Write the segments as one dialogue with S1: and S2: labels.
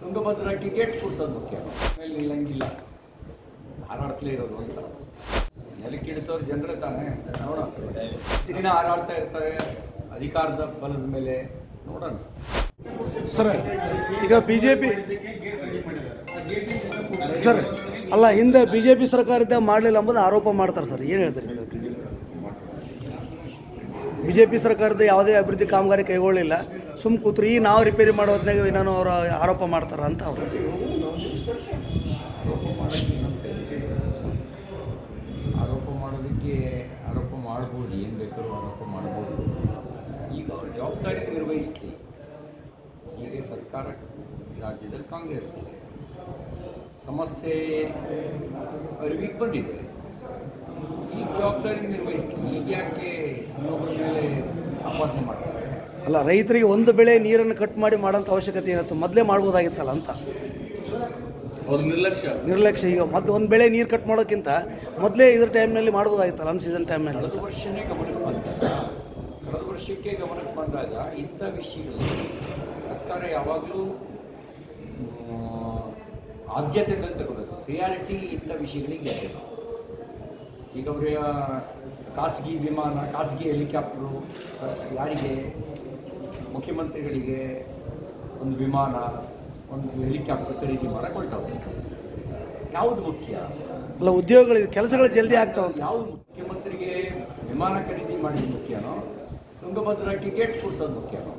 S1: Tungabhadra ticket ಕೂಡಿಸೋದು ಮುಖ್ಯನೋ? ಮೇಲೆ ನಿಲ್ಲಂಗಿಲ್ಲ. ಹಾರಾಡ್ತಲೇ ಇರೋದು ಅಂತ. ನೆಲಕ್ಕಿಡಿಸೋರು ಜನರೇ ತಾನೇ. ನೋಡೋಣ. ಸಿನಿಮಾ ಹಾರಾಡ್ತಾ ಇರ್ತಾರೆ. ಅಧಿಕಾರದ ಬಲದ ಮೇಲೆ ನೋಡೋಣ.
S2: ಸರ್, ಈಗ ಬಿ ಜೆ ಪಿ ಸರ್, ಅಲ್ಲ, ಹಿಂದೆ ಬಿ ಜೆ ಪಿ ಮಾಡಲಿಲ್ಲ ಎಂಬುದು ಆರೋಪ ಮಾಡ್ತಾರೆ ಸರ್. ಏನು ಹೇಳ್ತಾರೆ ಸರ್ ಬಿ ಜೆ ಪಿ ಸರ್ಕಾರದ ಯಾವುದೇ ಅಭಿವೃದ್ಧಿ ಕಾಮಗಾರಿ ಕೈಗೊಳ್ಳಿಲ್ಲ. ಸುಮ್ಮ ಕೂತ್ರು, ಈ ನಾವು ರಿಪೇರಿ ಮಾಡೋ ಹೊತ್ನಾಗ ಏನಾನು ಅವರು ಆರೋಪ ಮಾಡ್ತಾರ ಅಂತ ಅವರು.
S1: ಆರೋಪ ಮಾಡೋದಕ್ಕೆ ಆರೋಪ ಮಾಡ್ಬೋದು, ಏನು ಬೇಕಾದ್ರೂ ಆರೋಪ ಮಾಡ್ಬೋದು. ಈಗ ಅವ್ರ ಜವಾಬ್ದಾರಿ ನಿರ್ವಹಿಸ್ಲಿ. ಈಗ ಸರ್ಕಾರ, ರಾಜ್ಯದಲ್ಲಿ ಕಾಂಗ್ರೆಸ್ ಸಮಸ್ಯೆ ಅರಿವಿಗೆ ಬಂದಿದೆ. ಈ ಜವಾಬ್ದಾರಿ ನಿರ್ವಹಿಸ್ಲಿ. ಈಗ ಯಾಕೆ ಇನ್ನೊಬ್ಬರ ಮಾಡ್ತಾರೆ.
S2: ಅಲ್ಲ ರೈತರಿಗೆ ಒಂದು ಬೆಳೆ ನೀರನ್ನು ಕಟ್ ಮಾಡಿ ಮಾಡೋಂಥ ಅವಶ್ಯಕತೆ ಏನಿತ್ತು ಮೊದಲೇ ಮಾಡ್ಬೋದಾಗಿತ್ತಲ್ಲ ಅಂತ?
S3: ಅವ್ರ ನಿರ್ಲಕ್ಷ್ಯ.
S2: ನಿರ್ಲಕ್ಷ್ಯ. ಈಗ ಮತ್ತೆ ಒಂದು ಬೆಳೆ ನೀರು ಕಟ್ ಮಾಡೋಕ್ಕಿಂತ ಮೊದಲೇ ಇದ್ರ ಟೈಮ್ನಲ್ಲಿ ಮಾಡ್ಬೋದಾಗಿತ್ತಲ್ಲ ಅನ್ ಸೀಸನ್ ಟೈಮ್ನಲ್ಲಿ
S1: ಕಳೆದ ವರ್ಷನೇ ಗಮನಕ್ಕೆ ಕಳೆದ ವರ್ಷಕ್ಕೆ ಗಮನಕ್ಕೆ ಬಂದಾಗ ಇಂಥ ವಿಷಯಗಳಲ್ಲಿ ಸರ್ಕಾರ ಯಾವಾಗಲೂ ಆದ್ಯತೆಗಳನ್ನು ತಗೋಬೇಕು ಪ್ರಿಯಾರಿಟಿ ಇಂಥ ವಿಷಯಗಳಿಗೆ ಈಗ ಅವರ ಖಾಸಗಿ ವಿಮಾನ ಖಾಸಗಿ ಹೆಲಿಕಾಪ್ಟರು ಯಾರಿಗೆ ಮುಖ್ಯಮಂತ್ರಿಗಳಿಗೆ ಒಂದು ವಿಮಾನ ಒಂದು ಹೆಲಿಕಾಪ್ಟರ್ ಖರೀದಿ ಮಾಡಿಕೊಳ್ತಾವೆ ಹೊರಟವ್ರೆ ಯಾವುದು ಮುಖ್ಯ?
S2: ಅಲ್ಲ ಉದ್ಯೋಗಗಳು ಕೆಲಸಗಳು ಜಲ್ದಿ ಆಗ್ತಾವೆ
S1: ಯಾವುದು ಮುಖ್ಯಮಂತ್ರಿಗೆ ವಿಮಾನ ಖರೀದಿ ಮಾಡಿದ ಮುಖ್ಯನೋ ತುಂಗಭದ್ರಾ ಟಿಕೆಟ್ ಕೊಡಿಸೋದು ಮುಖ್ಯನೋ?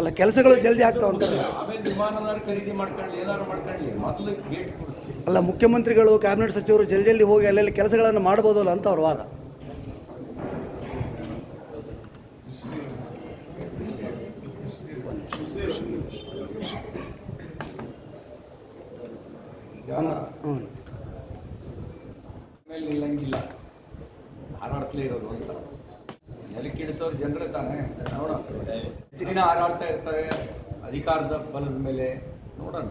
S2: ಅಲ್ಲ ಕೆಲಸಗಳು ಜಲ್ದಿ ಆಗ್ತಾವಂತ
S1: ಆಮೇಲೆ ವಿಮಾನದಾರ ಖರೀದಿ ಮಾಡ್ಕೊಳ್ಳಿ ಏನಾರು ಮಾಡ್ಕೊಳ್ಳಿ ಮೊದಲು ಗೇಟ್ ಕೂರಿಸ್ಲಿ
S2: ಅಲ್ಲ ಮುಖ್ಯಮಂತ್ರಿಗಳು ಕ್ಯಾಬಿನೆಟ್ ಸಚಿವರು ಜಲ್ದಿ ಜಲ್ದಿ ಹೋಗಿ ಅಲ್ಲೆಲ್ಲಿ ಕೆಲಸಗಳನ್ನು ಮಾಡ್ಬೋದಲ್ಲ ಅಂತ ಅವ್ರ ವಾದ. ಹ್ಞೂ
S1: ನಿಲ್ಲಂಗಿಲ್ಲ. ಹಾರಾಡ್ತಲೇ ಇರೋದು ಅಂತ. ನೆಲಕ್ಕಿಡಿಸೋರು ಜನರೇ ತಾನೇ? ನೋಡೋಣ. ದಿನ ಹಾರಾಡ್ತಾ ಇರ್ತಾರೆ ಅಧಿಕಾರದ ಬಲದ ಮೇಲೆ ನೋಡೋಣ.